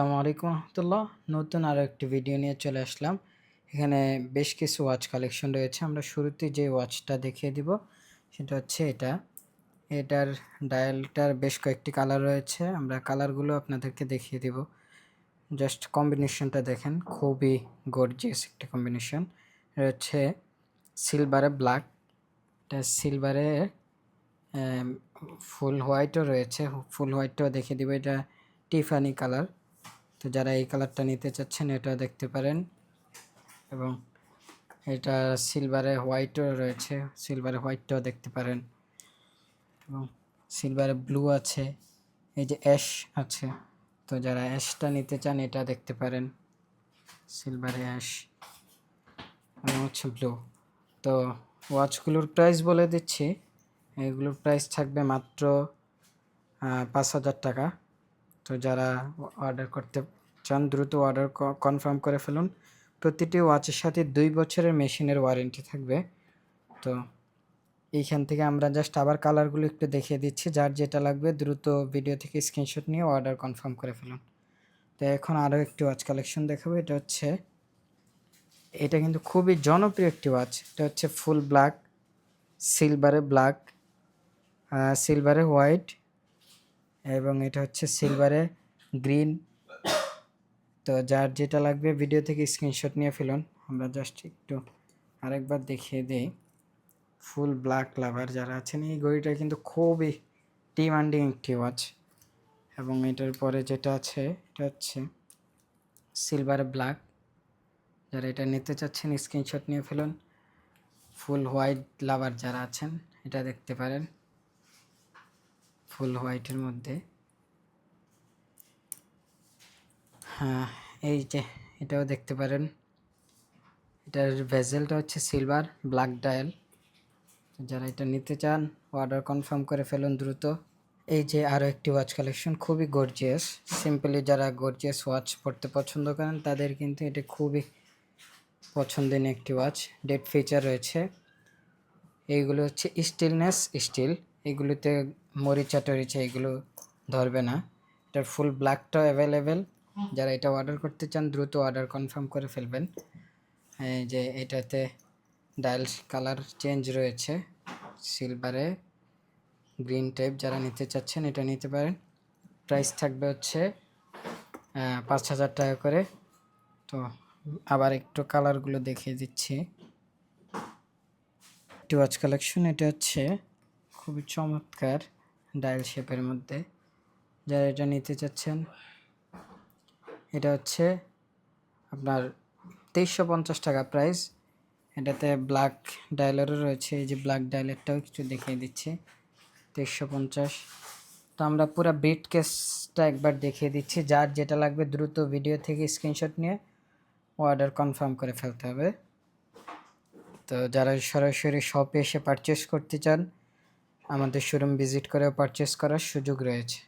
আসসালামু আলাইকুম রহমতুল্লাহ। নতুন আরও একটি ভিডিও নিয়ে চলে আসলাম। এখানে বেশ কিছু ওয়াচ কালেকশন রয়েছে। আমরা শুরুতে যে ওয়াচটা দেখিয়ে দিব, সেটা হচ্ছে এটা। এটার ডায়ালটার বেশ কয়েকটি কালার রয়েছে। আমরা কালারগুলো আপনাদেরকে দেখিয়ে দিব। জাস্ট কম্বিনেশনটা দেখেন, খুবই গর্জিয়াস একটা কম্বিনেশন হচ্ছে সিলভারে ব্ল্যাক এটা সিলভারে ফুল হোয়াইটও রয়েছে। ফুল হোয়াইটটাও দেখিয়ে দিব। এটা টিফানি কালার তো যারা এই কালারটা নিতে চাচ্ছেন, এটা দেখতে পারেন। এবং এটা সিলভারে হোয়াইটও রয়েছে সিলভারে হোয়াইটটাও দেখতে পারেন। এবং সিলভারে ব্লু আছে, এই যে অ্যাশ আছে। তো যারা অ্যাশটা নিতে চান, এটা দেখতে পারেন। সিলভারে অ্যাশ এবং হচ্ছে ব্লু তো ওয়াচগুলোর প্রাইস বলে দিচ্ছি। এগুলোর প্রাইস থাকবে মাত্র পাঁচ হাজার টাকা। তো যারা অর্ডার করতে চান, দ্রুত অর্ডার কনফার্ম করে ফেলুন। প্রতিটি ওয়াচের সাথে দুই বছরের মেশিনের ওয়ারেন্টি থাকবে। তো এইখান থেকে আমরা জাস্ট আবার কালারগুলো একটু দেখিয়ে দিচ্ছি, যার যেটা লাগবে দ্রুত ভিডিও থেকে স্ক্রিনশট নিয়ে অর্ডার কনফার্ম করে ফেলুন। তো এখন আরও একটি ওয়াচ কালেকশন দেখাবো, এটা হচ্ছে, এটা কিন্তু খুবই জনপ্রিয় একটি ওয়াচ এটা হচ্ছে ফুল ব্ল্যাক সিলভারে ব্ল্যাক সিলভারে হোয়াইট এবং এটা হচ্ছে সিলভারে গ্রিন তো যার যেটা লাগবে ভিডিও থেকে স্ক্রিনশট নিয়ে ফেলুন। আমরা জাস্ট একটু আরেকবার দেখিয়ে দিই। ফুল ব্ল্যাক লাভার যারা আছেন, এই ঘড়িটা কিন্তু খুবই ডিমান্ডিং একটি ওয়াচ এবং এটার পরে যেটা আছে, এটা হচ্ছে সিলভার ব্ল্যাক যারা এটা নিতে চাচ্ছেন স্ক্রিনশট নিয়ে ফেলুন। ফুল হোয়াইট লাভার যারা আছেন, এটা দেখতে পারেন। ফুল হোয়াইটের মধ্যে। হ্যাঁ এই যে এটাও দেখতে পারেন। এটার ভেজেলটা হচ্ছে সিলভার, ব্ল্যাক ডায়াল। যারা এটা নিতে চান, অর্ডার কনফার্ম করে ফেলুন দ্রুত। এই যে আরও একটি ওয়াচ কালেকশন, খুবই গর্জিয়াস। সিম্পলি যারা গর্জিয়াস ওয়াচ পড়তে পছন্দ করেন, তাদের কিন্তু এটা খুবই পছন্দের একটি ওয়াচ। ডেট ফিচার রয়েছে। এইগুলো হচ্ছে স্টিলনেস স্টিল। এগুলোতে মরিচা টরিচা এগুলো ধরবে না। এটার ফুল ব্ল্যাকটাও অ্যাভেলেবেল যারা এটা অর্ডার করতে চান, দ্রুত অর্ডার কনফার্ম করে ফেলবেন। যে এটাতে ডায়াল কালার চেঞ্জ রয়েছে। সিলভারে গ্রিন টাইপ যারা নিতে চাচ্ছেন, এটা নিতে পারেন। প্রাইস থাকবে হচ্ছে পাঁচ হাজার টাকা করে। তো আবার একটু কালারগুলো দেখিয়ে দিচ্ছি। টু ওয়াচ কালেকশন এটা হচ্ছে খুবই চমৎকার। ডায়াল শেপের মধ্যে। যারা এটা নিতে চাচ্ছেন, এটা হচ্ছে আপনার তেইশশো পঞ্চাশ টাকা প্রাইস। এটাতে ব্ল্যাক ডায়ালেরও রয়েছে, এই যে ব্ল্যাক ডায়ালেরটাও কিছু দেখিয়ে দিচ্ছি, তেইশশো পঞ্চাশ। তো আমরা পুরো ব্রিড কেসটা একবার দেখিয়ে দিচ্ছি, যার যেটা লাগবে দ্রুত ভিডিও থেকে স্ক্রিনশট নিয়ে অর্ডার কনফার্ম করে ফেলতে হবে। তো যারা সরাসরি শপে এসে পারচেস করতে চান আমাদের শোরুম ভিজিট করে পারচেস করার সুযোগ রয়েছে।